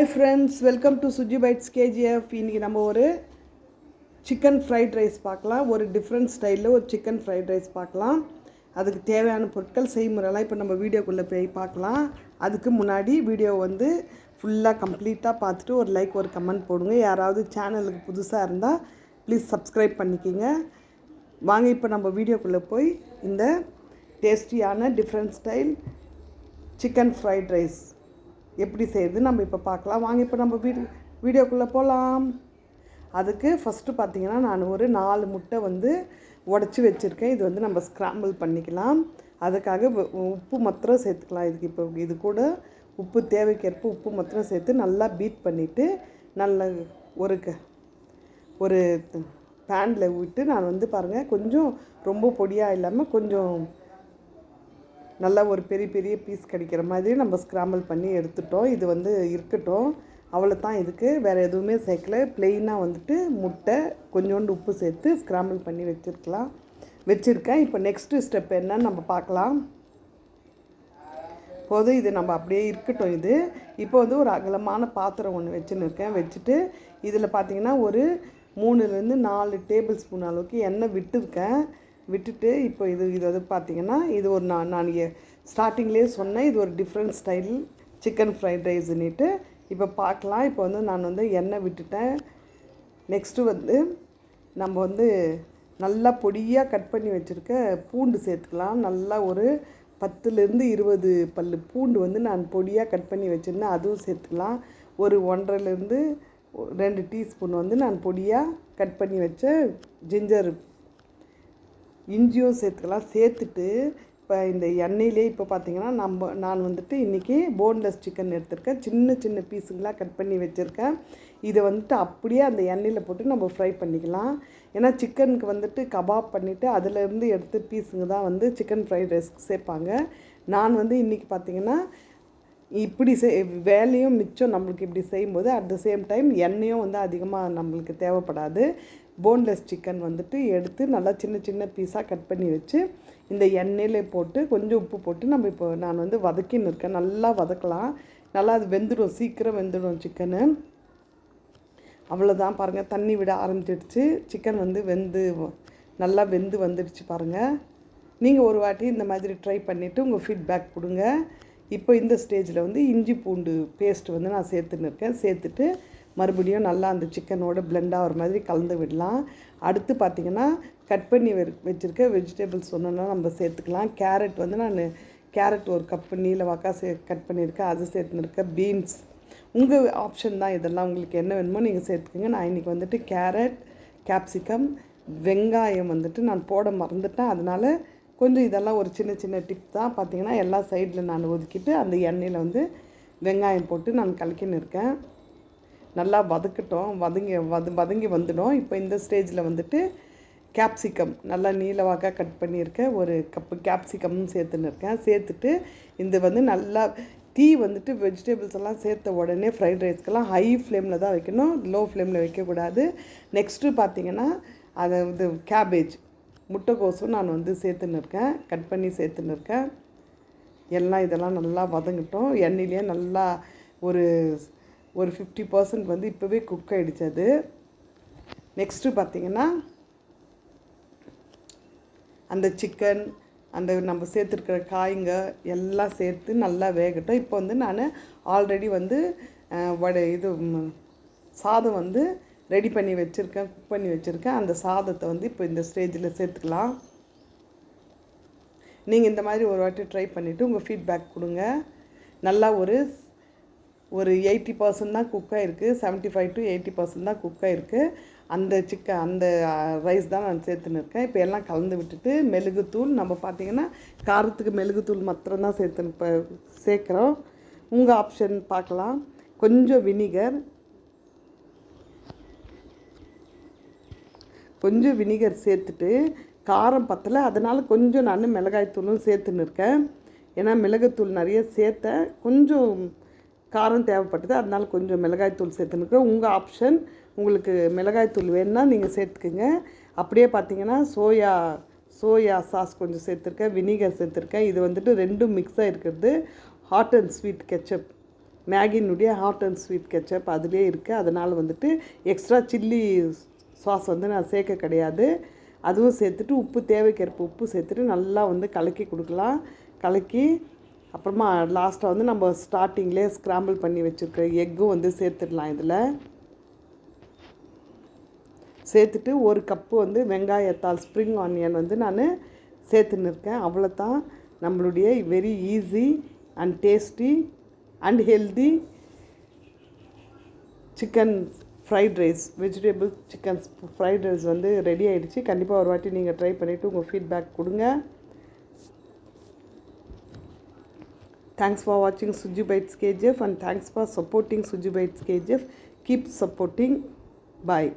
Hi friends welcome to Suji bites KGF இன்றைக்கி நம்ம ஒரு சிக்கன் ஃப்ரைட் ரைஸ் பார்க்கலாம். ஒரு டிஃப்ரெண்ட் ஸ்டைலில் ஒரு சிக்கன் ஃப்ரைட் ரைஸ் பார்க்கலாம். அதுக்கு தேவையான பொருட்கள் செய்முறைலாம் இப்போ நம்ம வீடியோக்குள்ளே போய் பார்க்கலாம். அதுக்கு முன்னாடி வீடியோ வந்து ஃபுல்லாக கம்ப்ளீட்டாக பார்த்துட்டு ஒரு லைக் ஒரு கமெண்ட் போடுங்க. யாராவது சேனலுக்கு புதுசாக இருந்தால் ப்ளீஸ் சப்ஸ்கிரைப் பண்ணிக்கிங்க. வாங்க இப்போ நம்ம வீடியோக்குள்ளே போய் இந்த டேஸ்டியான different style chicken fried rice எப்படி செய்யுது நம்ம இப்போ பார்க்கலாம். வாங்க இப்போ நம்ம வீடு வீடியோக்குள்ளே போகலாம் அதுக்கு ஃபஸ்ட்டு பார்த்தீங்கன்னா நான் ஒரு நாலு முட்டை வந்து உடச்சி வச்சுருக்கேன். இது வந்து நம்ம ஸ்க்ராம்பிள் பண்ணிக்கலாம். அதுக்காக உப்பு மாத்திரம் சேர்த்துக்கலாம். இதுக்கு இப்போ இது கூட உப்பு தேவைக்கேற்ப உப்பு மாத்திரம் சேர்த்து நல்லா பீட் பண்ணிவிட்டு நல்ல ஒரு க ஒரு பேனில் விட்டு நான் வந்து பாருங்கள் கொஞ்சம் ரொம்ப பொடியாக இல்லாமல் கொஞ்சம் நல்லா ஒரு பெரிய பெரிய பீஸ் கிடைக்கிற மாதிரி நம்ம ஸ்க்ராம்பிள் பண்ணி எடுத்துட்டோம். இது வந்து இருக்கட்டும். அவ்வளோ தான் இதுக்கு. வேறு எதுவுமே சேர்க்கல. ப்ளெயினாக வந்துட்டு முட்டை கொஞ்சோண்டு உப்பு சேர்த்து ஸ்க்ராம்பிள் பண்ணி வச்சுருக்கலாம். வச்சுருக்கேன். இப்போ நெக்ஸ்ட்டு ஸ்டெப் என்னன்னு நம்ம பார்க்கலாம். போதும் இது நம்ம அப்படியே இருக்கட்டும் இது. இப்போ வந்து ஒரு அகலமான பாத்திரம் ஒன்று வச்சுன்னு இருக்கேன். வச்சுட்டு இதில் பார்த்தீங்கன்னா ஒரு மூணுலேருந்து நாலு டேபிள் ஸ்பூன் அளவுக்கு எண்ணெய் விட்டுருக்கேன். விட்டுட்டு இப்போ இது இது வந்து பார்த்திங்கன்னா இது ஒரு நான் நான் ஸ்டார்டிங்லேயே சொன்னேன். இது ஒரு டிஃப்ரெண்ட் ஸ்டைல் சிக்கன் ஃப்ரைட் ரைஸ்ன்னுட்டு இப்போ பார்க்கலாம். இப்போ வந்து நான் வந்து எண்ணெய் விட்டுட்டேன். நெக்ஸ்ட்டு வந்து நம்ம வந்து நல்லா பொடியாக கட் பண்ணி வச்சுருக்க பூண்டு சேர்த்துக்கலாம். நல்லா ஒரு பத்துலேருந்து இருபது பல்லு பூண்டு வந்து நான் பொடியாக கட் பண்ணி வச்சுருந்தேன். அதுவும் சேர்த்துக்கலாம். ஒரு ஒன்றரைலேருந்து ரெண்டு டீஸ்பூன் வந்து நான் பொடியாக கட் பண்ணி வச்ச ஜிஞ்சர் இஞ்சியும் சேர்த்துக்கலாம். சேர்த்துட்டு இப்போ இந்த எண்ணெயிலே இப்போ பார்த்தீங்கன்னா நம்ம நான் வந்துட்டு இன்றைக்கி போன்லெஸ் சிக்கன் எடுத்திருக்கேன். சின்ன சின்ன பீஸுங்களாக கட் பண்ணி வச்சுருக்கேன். இதை வந்துட்டு அப்படியே அந்த எண்ணெயில் போட்டு நம்ம ஃப்ரை பண்ணிக்கலாம். ஏன்னா சிக்கனுக்கு வந்துட்டு கபாப் பண்ணிவிட்டு அதிலேருந்து எடுத்து பீஸுங்க தான் வந்து சிக்கன் ஃப்ரைட் ரைஸ்க்கு சேர்ப்பாங்க. நான் வந்து இன்றைக்கி பார்த்தீங்கன்னா இப்படி செய் வேலையும் மிச்சம் நம்மளுக்கு இப்படி செய்யும்போது அட் த சேம் டைம் எண்ணெயும் வந்து அதிகமாக நம்மளுக்கு தேவைப்படாது. போன்லெஸ் சிக்கன் வந்துட்டு எடுத்து நல்லா சின்ன சின்ன பீஸாக கட் பண்ணி வச்சு இந்த எண்ணெயிலே போட்டு கொஞ்சம் உப்பு போட்டு நம்ம இப்போ நான் வந்து வதக்கின்னு இருக்கேன். நல்லா வதக்கலாம். நல்லா அது வெந்துடும் சீக்கிரம் வெந்துடும் சிக்கனு அவ்வளோதான் பாருங்கள் தண்ணி விட ஆரம்பிச்சிடுச்சு. சிக்கன் வந்து வெந்து நல்லா வெந்து வந்துடுச்சு பாருங்கள் நீங்கள் ஒரு வாட்டி இந்த மாதிரி ட்ரை பண்ணிவிட்டு உங்கள் ஃபீட்பேக் கொடுங்க. இப்போ இந்த ஸ்டேஜில் வந்து இஞ்சி பூண்டு பேஸ்ட் வந்து நான் சேர்த்துன்னு இருக்கேன். சேர்த்துட்டு மறுபடியும் நல்லா அந்த சிக்கனோட பிளெண்ட் ஆகிற மாதிரி கலந்து விடலாம். அடுத்து பார்த்திங்கன்னா கட் பண்ணி வச்சுருக்க வெஜிடபிள்ஸ் ஒன்றுனா நம்ம சேர்த்துக்கலாம். கேரட் வந்து நான் கேரட் ஒரு கப்பு நீல வாக்கா சே கட் பண்ணியிருக்கேன் அது சேர்த்துன்னு பீன்ஸ் உங்கள் ஆப்ஷன் தான் இதெல்லாம். உங்களுக்கு என்ன வேணுமோ நீங்கள் சேர்த்துக்கோங்க. நான் இன்றைக்கி வந்துட்டு கேரட் கேப்சிகம் வெங்காயம் வந்துட்டு நான் போட மறந்துட்டேன். அதனால் கொஞ்சம் இதெல்லாம் ஒரு சின்ன சின்ன டிப் தான். பார்த்தீங்கன்னா எல்லா சைடில் நான் ஒதுக்கிட்டு அந்த எண்ணெயில் வந்து வெங்காயம் போட்டு நான் கலக்கின்னு இருக்கேன். நல்லா வதக்கட்டும். வதங்கி வத வதங்கி வந்துடும். இப்போ இந்த ஸ்டேஜில் வந்துட்டு கேப்சிகம் நல்லா நீளவாக்காக கட் பண்ணியிருக்கேன் ஒரு கப்பு கேப்சிகமும் சேர்த்துன்னு இருக்கேன். சேர்த்துட்டு இந்த வந்து நல்லா தீ வந்துட்டு வெஜிடபிள்ஸ் எல்லாம் சேர்த்த உடனே ஃப்ரைட் ரைஸ்க்கெல்லாம் ஹை ஃப்ளேமில் தான் வைக்கணும். லோ ஃப்ளேமில் வைக்கக்கூடாது. நெக்ஸ்ட்டு பார்த்தீங்கன்னா அதை இது கேபேஜ் முட்டைக்கோசும் நான் வந்து சேர்த்துன்னு இருக்கேன். கட் பண்ணி சேர்த்துன்னு இருக்கேன். எல்லாம் இதெல்லாம் நல்லா வதங்கட்டும். எண்ணெயிலே நல்லா ஒரு ஒரு ஃபிஃப்டி பர்சன்ட் வந்து இப்போவே குக் ஆகிடுச்சு அது. நெக்ஸ்ட்டு பார்த்தீங்கன்னா அந்த சிக்கன் அந்த நம்ம சேர்த்துருக்கிற காய்ங்க எல்லாம் சேர்த்து நல்லா வேகட்டும். இப்போ வந்து நான் ஆல்ரெடி வந்து வடை இது சாதம் வந்து ரெடி பண்ணி வச்சுருக்கேன் குக் பண்ணி வச்சுருக்கேன். அந்த சாதத்தை வந்து இப்போ இந்த ஸ்டேஜில் சேர்த்துக்கலாம். நீங்கள் இந்த மாதிரி ஒரு வாட்டி ட்ரை பண்ணிவிட்டு உங்கள் ஃபீட்பேக் கொடுங்க. நல்லா ஒரு ஒரு எயிட்டி பர்சன்ட் தான் குக் ஆகிருக்கு seventy five to eighty percent தான் குக் ஆகிருக்கு அந்த சிக்கன் அந்த ரைஸ் தான் நான் சேர்த்துன்னு இருக்கேன். இப்போ எல்லாம் கலந்து விட்டுட்டு மெழுகுத்தூள் நம்ம பார்த்தீங்கன்னா காரத்துக்கு மெழுகுத்தூள் மாத்திரம்தான் சேர்த்துன்னு சேர்த்து இப்போ சேர்க்குறோம். உங்கள் ஆப்ஷன் பார்க்கலாம். கொஞ்சம் வினிகர் கொஞ்சம் வினிகர் சேர்த்துட்டு காரம் பத்தலை. அதனால் கொஞ்சம் நான் மிளகாய்த்தூளும் சேர்த்துன்னு இருக்கேன். ஏன்னா மிளகுத்தூள் நிறைய சேர்த்தேன். கொஞ்சம் காரம் தேவைப்பட்டது அதனால் கொஞ்சம் மிளகாய்த்தூள் சேர்த்துன்னு உங்கள் ஆப்ஷன் உங்களுக்கு மிளகாய்த்தூள் வேணுன்னா நீங்கள் சேர்த்துக்குங்க. அப்படியே பார்த்தீங்கன்னா சோயா சோயா சாஸ் கொஞ்சம் சேர்த்துருக்கேன் வினிகர் சேர்த்துருக்கேன். இது வந்துட்டு ரெண்டும் மிக்ஸாக இருக்கிறது. ஹாட் அண்ட் ஸ்வீட் கெச்சப் மேகினுடைய ஹாட் அண்ட் ஸ்வீட் கெச்சப் அதுலேயே இருக்குது அதனால் வந்துட்டு எக்ஸ்ட்ரா சில்லி சாஸ் வந்து நான் சேர்க்க கிடையாது. அதுவும் சேர்த்துட்டு உப்பு தேவைக்கேற்ப உப்பு சேர்த்துட்டு நல்லா வந்து கலக்கி கொடுக்கலாம். கலக்கி அப்புறமா லாஸ்ட்டாக வந்து நம்ம ஸ்டார்டிங்லேயே ஸ்க்ராம்பிள் பண்ணி வச்சுருக்க எக்கும் வந்து சேர்த்துடலாம் இதில். சேர்த்துட்டு ஒரு கப்பு வந்து வெங்காயத்தால் ஸ்ப்ரிங் ஆனியன் வந்து நான் சேர்த்துன்னு இருக்கேன். அவ்வளோதான் நம்மளுடைய very easy and tasty and healthy chicken fried rice vegetable chicken fried rice வந்து ரெடி ஆகிடுச்சு கண்டிப்பாக ஒரு வாட்டி நீங்கள் ட்ரை பண்ணிவிட்டு உங்கள் ஃபீட்பேக் கொடுங்க. Thanks for watching Suji Bites KGF and thanks for supporting Suji Bites KGF. Keep supporting. Bye.